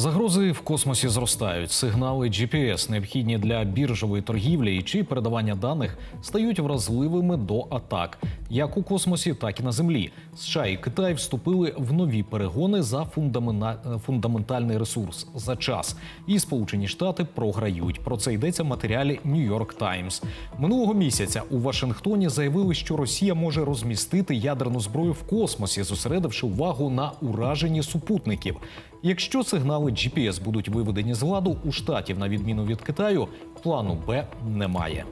Загрози в космосі зростають. Сигнали GPS, необхідні для біржової торгівлі чи передавання даних, стають вразливими до атак, як у космосі, так і на землі. США і Китай вступили в нові перегони за фундаментальний ресурс за час. І Сполучені Штати програють. Про це йдеться в матеріалі New York Times. Минулого місяця у Вашингтоні заявили, що Росія може розмістити ядерну зброю в космосі, зосередивши увагу на ураженні супутників. Якщо сигнали GPS будуть виведені з ладу у штатів, на відміну від Китаю, плану Б немає.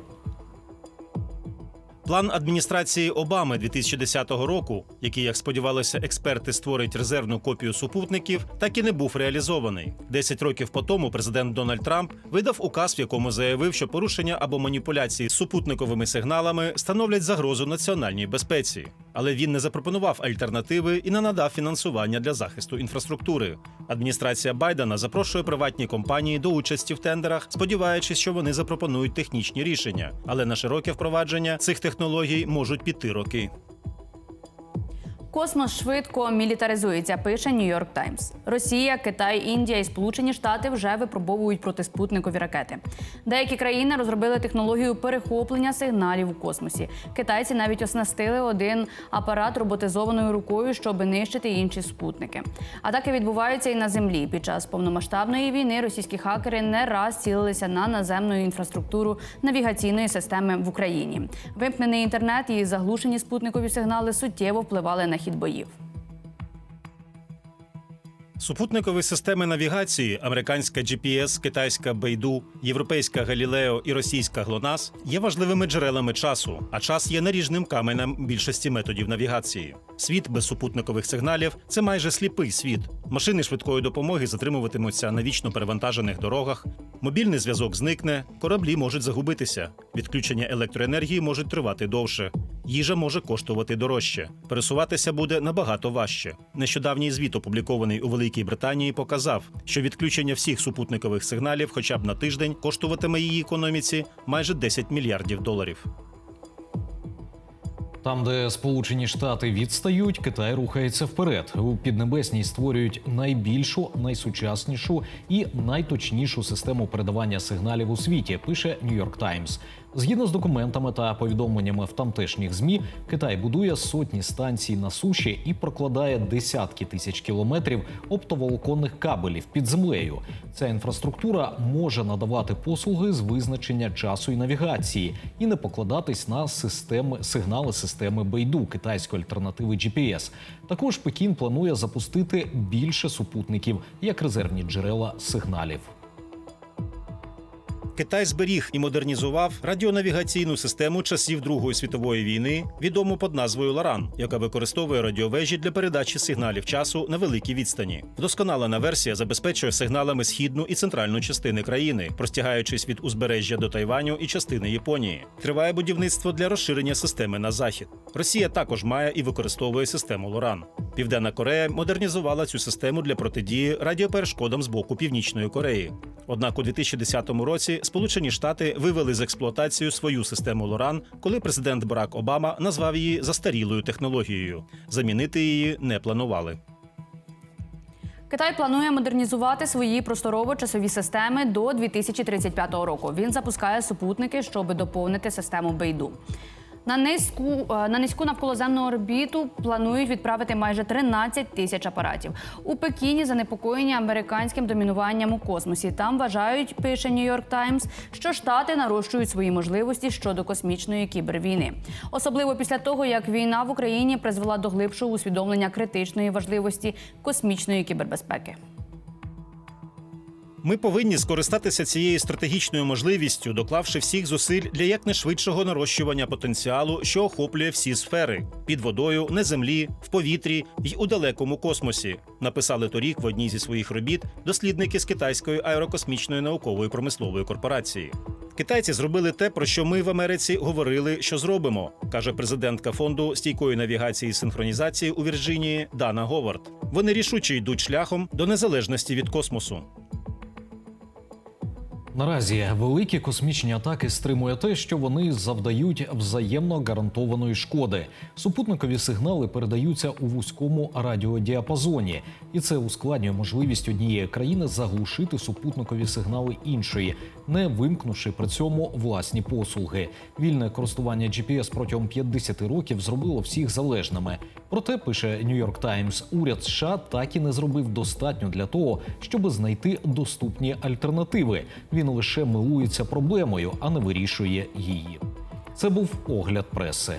План адміністрації Обами 2010 року, який, як сподівалися експерти, створить резервну копію супутників, так і не був реалізований. Десять років по тому президент Дональд Трамп видав указ, в якому заявив, що порушення або маніпуляції з супутниковими сигналами становлять загрозу національній безпеці. Але він не запропонував альтернативи і не надав фінансування для захисту інфраструктури. Адміністрація Байдена запрошує приватні компанії до участі в тендерах, сподіваючись, що вони запропонують технічні рішення. Але на широке впровадження цих технологій можуть піти роки. Космос швидко мілітаризується, пише York Times. Росія, Китай, Індія і Сполучені Штати вже випробовують протиспутникові ракети. Деякі країни розробили технологію перехоплення сигналів у космосі. Китайці навіть оснастили один апарат роботизованою рукою, щоб нищити інші спутники. Атаки відбуваються і на землі. Під час повномасштабної війни російські хакери не раз цілилися на наземну інфраструктуру навігаційної системи в Україні. Вимкнений інтернет і заглушені спутникові сигнали суттєво впливали на хід боїв. Супутникові системи навігації, американська GPS, китайська Бейду, європейська Галілео і російська ГЛОНАСС є важливими джерелами часу, а час є наріжним каменем більшості методів навігації. Світ без супутникових сигналів це майже сліпий світ. Машини швидкої допомоги затримуватимуться на вічно перевантажених дорогах. Мобільний зв'язок зникне, кораблі можуть загубитися. Відключення електроенергії можуть тривати довше. Їжа може коштувати дорожче. Пересуватися буде набагато важче. Нещодавній звіт, опублікований у Великій Британії, показав, що відключення всіх супутникових сигналів, хоча б на тиждень, коштуватиме її економіці майже 10 мільярдів доларів. Там, де Сполучені Штати відстають, Китай рухається вперед. У Піднебесній створюють найбільшу, найсучаснішу і найточнішу систему передавання сигналів у світі. Пише York Times. Згідно з документами та повідомленнями в тамтешніх змі, Китай будує сотні станцій на суші і прокладає десятки тисяч кілометрів оптоволоконних кабелів під землею. Ця інфраструктура може надавати послуги з визначення часу і навігації і не покладатись на системи сигнали системи Бейду китайської альтернативи GPS. Також Пекін планує запустити більше супутників як резервні джерела сигналів. Китай зберіг і модернізував радіонавігаційну систему часів Другої світової війни, відому під назвою Лоран, яка використовує радіовежі для передачі сигналів часу на великій відстані. Вдосконалена версія забезпечує сигналами східну і центральну частини країни, простягаючись від узбережжя до Тайваню і частини Японії. Триває будівництво для розширення системи на захід. Росія також має і використовує систему Лоран. Південна Корея модернізувала цю систему для протидії радіоперешкодам з боку Північної Кореї. Однак у 2010 році Сполучені Штати вивели з експлуатацію свою систему Лоран, коли президент Барак Обама назвав її застарілою технологією. Замінити її не планували. Китай планує модернізувати свої просторово-часові системи до 2035 року. Він запускає супутники, щоб доповнити систему Бейду. На низьку е, на низьку навколоземну орбіту планують відправити майже 13 тисяч апаратів. У Пекіні занепокоєні американським домінуванням у космосі. Там вважають, пише York Times, що штати нарощують свої можливості щодо космічної кібервійни, особливо після того, як війна в Україні призвела до глибшого усвідомлення критичної важливості космічної кібербезпеки. Ми повинні скористатися цією стратегічною можливістю, доклавши всіх зусиль для якнайшвидшого нарощування потенціалу, що охоплює всі сфери під водою, на землі, в повітрі й у далекому космосі. Написали торік в одній зі своїх робіт дослідники з китайської аерокосмічної наукової промислової корпорації. Китайці зробили те, про що ми в Америці говорили, що зробимо, каже президентка фонду стійкої навігації і синхронізації у Вірджинії Дана Говард. Вони рішуче йдуть шляхом до незалежності від космосу. Наразі великі космічні атаки стримує те, що вони завдають взаємно гарантованої шкоди. Супутникові сигнали передаються у вузькому радіодіапазоні, і це ускладнює можливість однієї країни заглушити супутникові сигнали іншої, не вимкнувши при цьому власні послуги. Вільне користування GPS протягом 50 років зробило всіх залежними. Проте пише Нью-Йорк Таймс, уряд США так і не зробив достатньо для того, щоб знайти доступні альтернативи. Він лише милується проблемою, а не вирішує її. Це був огляд преси.